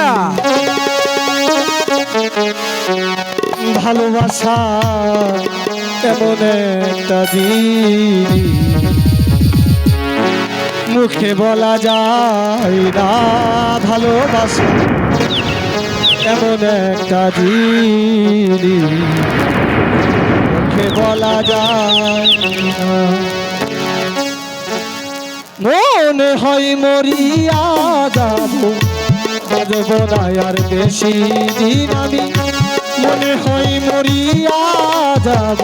না। ভালোবাসা কেমন একটা মুখে বলা যায় না, ভালোবাসা এমন একটা জিনিস। মুখে বলা যায় মনে হয় মরিয়া যাব। বাজব না বেশি দিন আমি মনে হয় মরিয়া যাব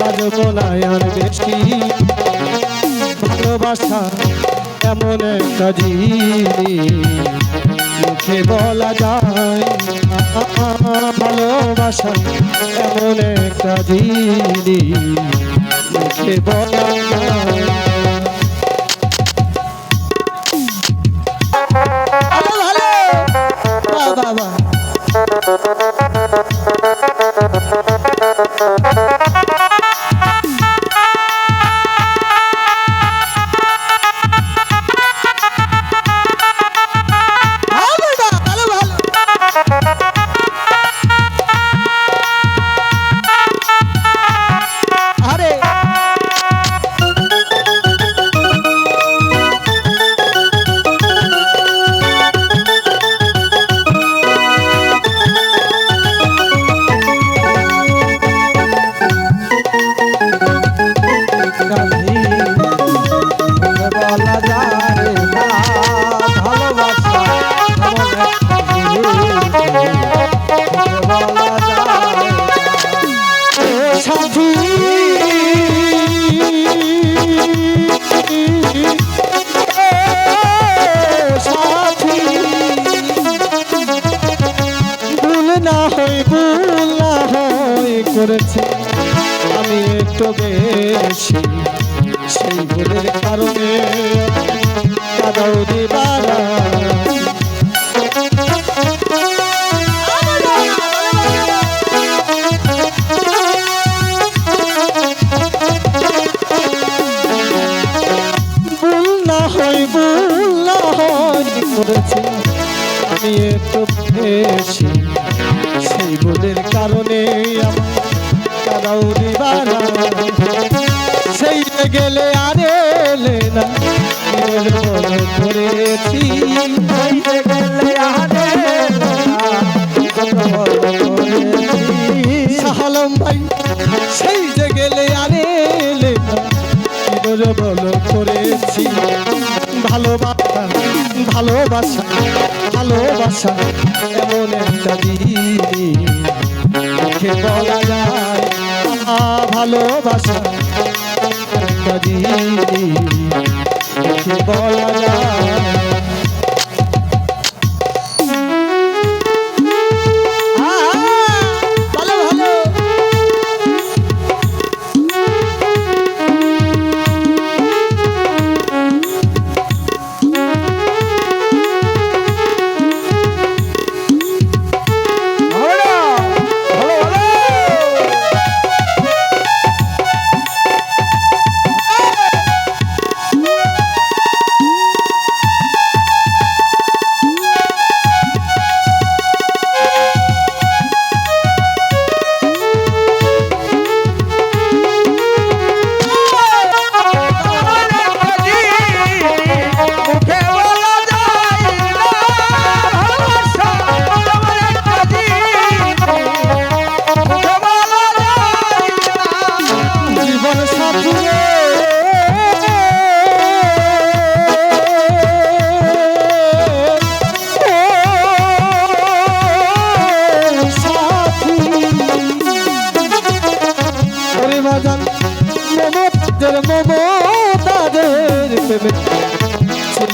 বাজব না আর বেশি। ভালোবাসা এমন একটা মুখে বলা যায়। ভালোবাসা এমন একটা জিনিস। মুখে বলা যায় বেশি সেই ভুলের কারণে আমি সেই ভুলের কারণে আমার কাদাও দিবারা সেই গেলে আর এলে না। করেছি ভাই, সেই যে গেলে আর এলে না। বল করেছি। ভালোবাসা ভালোবাসা ভালোবাসা এমন একটা মুখে বলা যায় ভালোবাসা। মুখে বলা যায়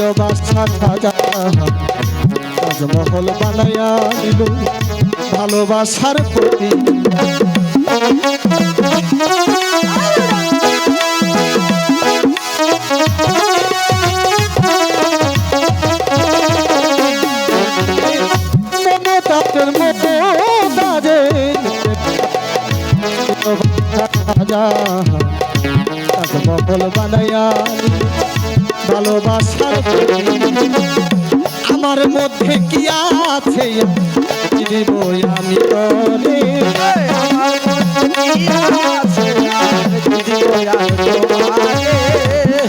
ছিল বাসা সাজা তাজমহল বানাইয়া নিল ভালোবাসার প্রতি। তাজমহল বানাইয়া নিল ভালোবাসার আমার মধ্যে কি আছে? আমি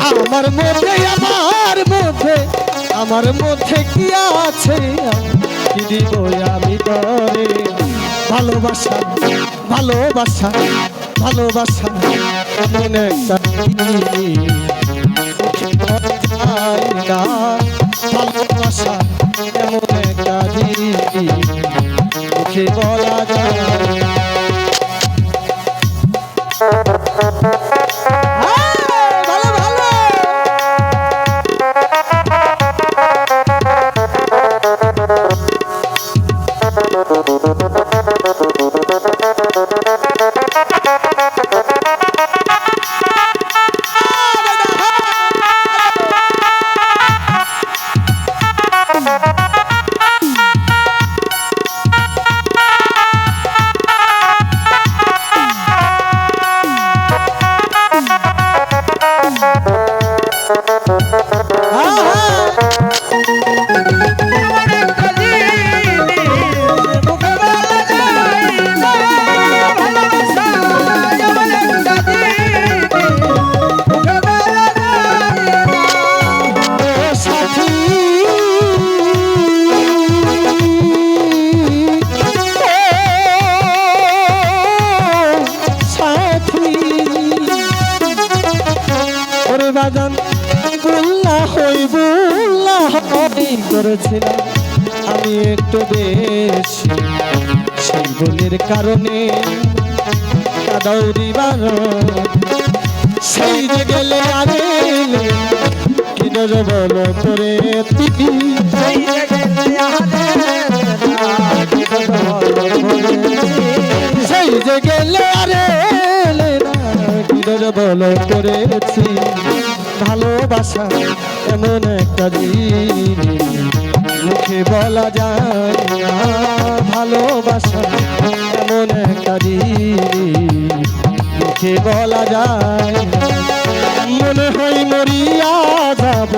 আমার মনে মধ্যে, আমার মধ্যে আমার মধ্যে কি আছে? দিব আমি তরে। ভালোবাসা ভালোবাসা ভালোবাসা, এমন একটা জিনিস, মুখে বলা যায় না। ভালোবাসা এমন একটা জিনিস, মুখে বুল্লা করেছিলাম আমি একটু বেশি সেই ভুলের কারণে কাদাও দিবার সেই যে গেলে আরে কি বল করে তিকি সেই যে গেলে আরে কি বল করেছি ভালোবাসা এমন একটা জিনিস মুখে বলা যায় না, ভালোবাসা এমন একটা জিনিস মুখে বলা যায়। মনে হয় মরিয়া যাব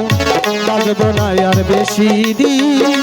না আর বেশি দিন।